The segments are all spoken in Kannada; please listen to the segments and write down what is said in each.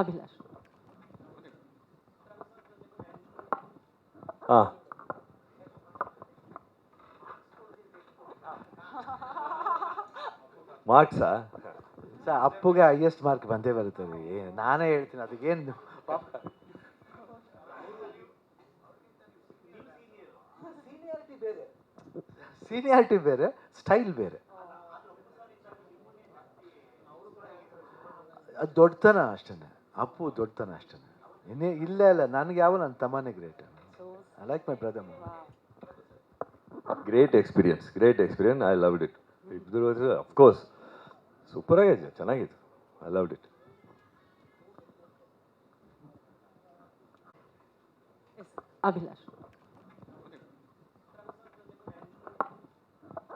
ಅಭಿಲಾಷ್ ಹಾಂ ಮಾರ್ಕ್ಸಾ ಸರ್ ಅಪ್ಪಗೆ ಹೈಯೆಸ್ಟ್ ಮಾರ್ಕ್ ಬಂದೇ ಬರುತ್ತೆ ರೀ. ನಾನೇ ಹೇಳ್ತೀನಿ, ಅದಕ್ಕೇನು ಸೀನಿಯಾರಿಟಿ ಬೇರೆ. ಸ್ಟೈಲ್ ಬೇರೆ. ಅದು ದೊಡ್ಡತನ ಅಷ್ಟೇ ಅಪ್ಪು ದೊಡ್ಡತನ ಅಷ್ಟೇ ಇನ್ನೇ ಇಲ್ಲ ಇಲ್ಲ ನನಗೆ ಯಾವ ನನ್ನ ತಮ್ಮನೇ great I like my brother great experience great experience I loved it ಇಬ್ಬರು ಅಫ್ಕೋರ್ಸ್ ಸೂಪರ್ ಆಗಿದೆ ಚೆನ್ನಾಗಿತ್ತು. ಐ ಲವ್ಡ್ ಇಟ್ ಅಭಿಲಾಷ್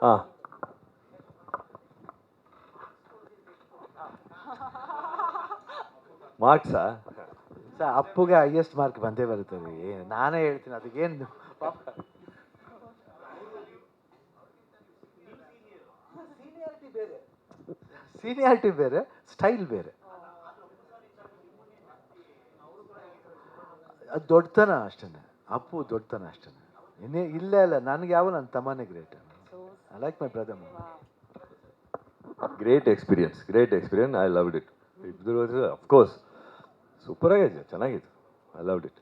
ಹಾಂ. ಮಾರ್ಕ್ಸಾ ಸರ್ ಅಪ್ಪುಗೆ ಹೈಯೆಸ್ಟ್ ಮಾರ್ಕ್ ಬಂದೇ ಬರುತ್ತೆ ರೀ ನಾನೇ ಹೇಳ್ತೀನಿ ಅದಕ್ಕೇನು ಸೀನಿಯಾರಿಟಿ ಬೇರೆ. ಸ್ಟೈಲ್ ಬೇರೆ ಅದು ದೊಡ್ಡತನ ಅಷ್ಟೇ ಅಪ್ಪು ದೊಡ್ಡತನ ಅಷ್ಟೇ ಇನ್ನೇ ಇಲ್ಲ ಇಲ್ಲ ನನಗೆ ಯಾವ ನನ್ನ ತಮ್ಮನೇ great I like my brother great experience great experience I loved it ಇಬ್ಬರು ಅಫ್ಕೋರ್ಸ್ ಸೂಪರ್ ಆಗಿದೆ ಚೆನ್ನಾಗಿತ್ತು ಐ ಲವ್ಡ್ ಇಟ್